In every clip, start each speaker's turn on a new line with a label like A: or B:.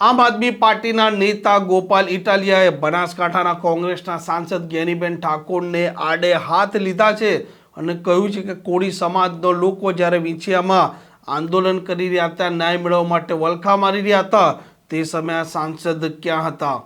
A: આમ આદમી પાર્ટીના નેતા ગોપાલ ઇટાલિયાએ બનાસકાંઠાના કોંગ્રેસના સાંસદ જ્ઞાનીબેન ઠાકોરને આડે હાથ લીધા છે અને કહ્યું છે કે કોળી સમાજનો લોકો જ્યારે વિંછિયામાં આંદોલન કરી રહ્યા હતા, ન્યાય મેળવવા માટે વલખા મારી રહ્યા હતા, તે સમયે સાંસદ ક્યાં હતા?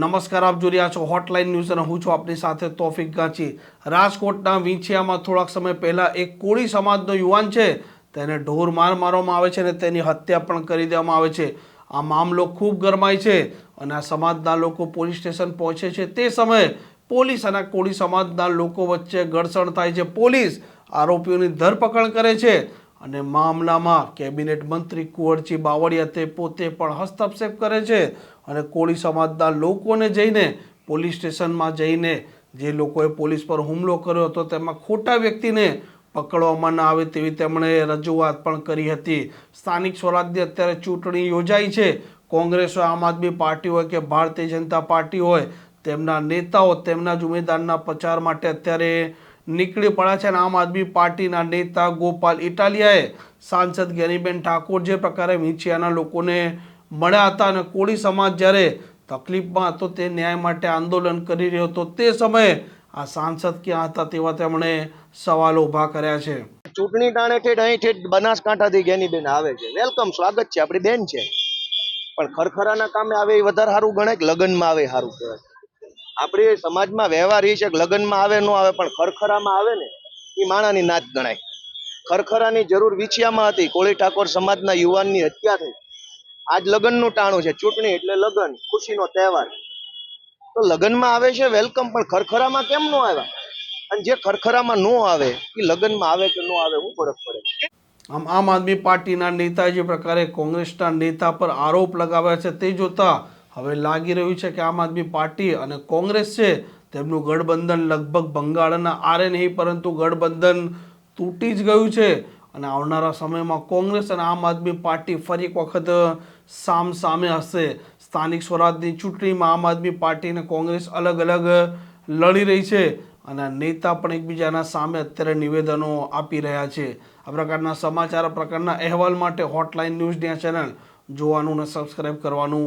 A: નમસ્કાર, આપ જોઈ રહ્યા છો હોટલાઇન ન્યૂઝ અને હું છું આપની સાથે તોફિક ગાંચી રાજકોટના વિંછિયામાં થોડાક સમય પહેલાં એક કોળી સમાજનો યુવાન છે, તેને ઢોર માર મારવામાં આવે છે અને તેની હત્યા પણ કરી દેવામાં આવે છે. આ મામલો ખૂબ ગરમાય છે અને આ સમાજના લોકો પોલીસ સ્ટેશન પહોંચે છે. તે સમયે પોલીસ અને કોળી સમાજના લોકો વચ્ચે ઘર્ષણ થાય છે. પોલીસ આરોપીઓની ધરપકડ કરે છે. અને મામલામાં કેબિનેટ મંત્રી કુંવરજી બાવળિયા તે પોતે પણ હસ્તક્ષેપ કરે છે અને કોળી સમાજના લોકોને જઈને, પોલીસ સ્ટેશનમાં જઈને જે લોકોએ પોલીસ પર હુમલો કર્યો હતો તેમાં ખોટા વ્યક્તિને પકડવામાં ના આવે તેવી તેમણે રજૂઆત પણ કરી હતી. સ્થાનિક સ્વરાજ્ય અત્યારે ચૂંટણી યોજાઈ છે. કોંગ્રેસ હોય, આમ આદમી પાર્ટી હોય કે ભારતીય જનતા પાર્ટી હોય, તેમના નેતાઓ તેમના જ ઉમેદવારના પ્રચાર માટે અત્યારે નીકળી પડ્યા છે અને આમ આદમી પાર્ટીના નેતા ગોપાલ ઇટાલિયાએ સાંસદ ગેનીબેન ઠાકોર જે પ્રકારે વિંછિયાના લોકોને મળ્યા હતા અને કોળી સમાજ જ્યારે તકલીફમાં હતો તે ન્યાય માટે આંદોલન કરી રહ્યો હતો તે સમયે આ સાંસદ ક્યાં હતા તેવા તેમણે સવાલો ઊભા કર્યા છે.
B: ચૂંટણી ટાણે ઠેઠ અહીં ઠેઠ બનાસકાંઠાથી ગેનીબેન આવે છે. વેલકમ, સ્વાગત છે. આપણી બેન છે. પણ ખરખરાના કામે આવે એ વધારે સારું ગણાય કે લગ્નમાં આવે સારું કહેવાય? આપણી સમાજમાં વ્યવહાર એ છે લગ્નમાં આવે, ન આવે, પણ ખરખરામાં આવે ને, એ માણાની નાચ ગણાય. ખરખરાની જરૂર વિછિયામાં હતી. કોળી ઠાકોર સમાજના યુવાનની હત્યા થઈ. આજ લગ્નનું ટાણું છે. ચૂંટણી એટલે લગ્ન, ખુશીનો તહેવાર. તો લગ્નમાં આવે છે, વેલકમ, પણ ખરખરામાં કેમ ન આવ્યા અને જે ખરખરામાં ન આવે, એ લગ્નમાં આવે કે ન આવે, હું ફરક પડે.
A: આમ આમ આદમી પાર્ટીના નેતા જે પ્રકારે કોંગ્રેસના નેતા પર આરોપ લગાવ્યા છે. તે જોતા હવે લાગી રહ્યું છે કે આમ આદમી પાર્ટી અને કોંગ્રેસ છે, તેમનું ગઠબંધન લગભગ બંગાળના આરે નહીં, પરંતુ ગઠબંધન તૂટી જ ગયું છે. અને આવનારા સમયમાં કોંગ્રેસ અને આમ આદમી પાર્ટી ફરી એક વખત સામ સામે હશે. સ્થાનિક સ્વરાજની ચૂંટણીમાં આમ આદમી પાર્ટી અને કોંગ્રેસ અલગ અલગ લડી રહી છે અને નેતા પણ એકબીજાના સામે અત્યારે નિવેદનો આપી રહ્યા છે. આ પ્રકારના સમાચાર પ્રકારના અહેવાલ માટે હોટલાઇન ન્યૂઝની આ ચેનલ જોવાનું અને સબસ્ક્રાઈબ કરવાનું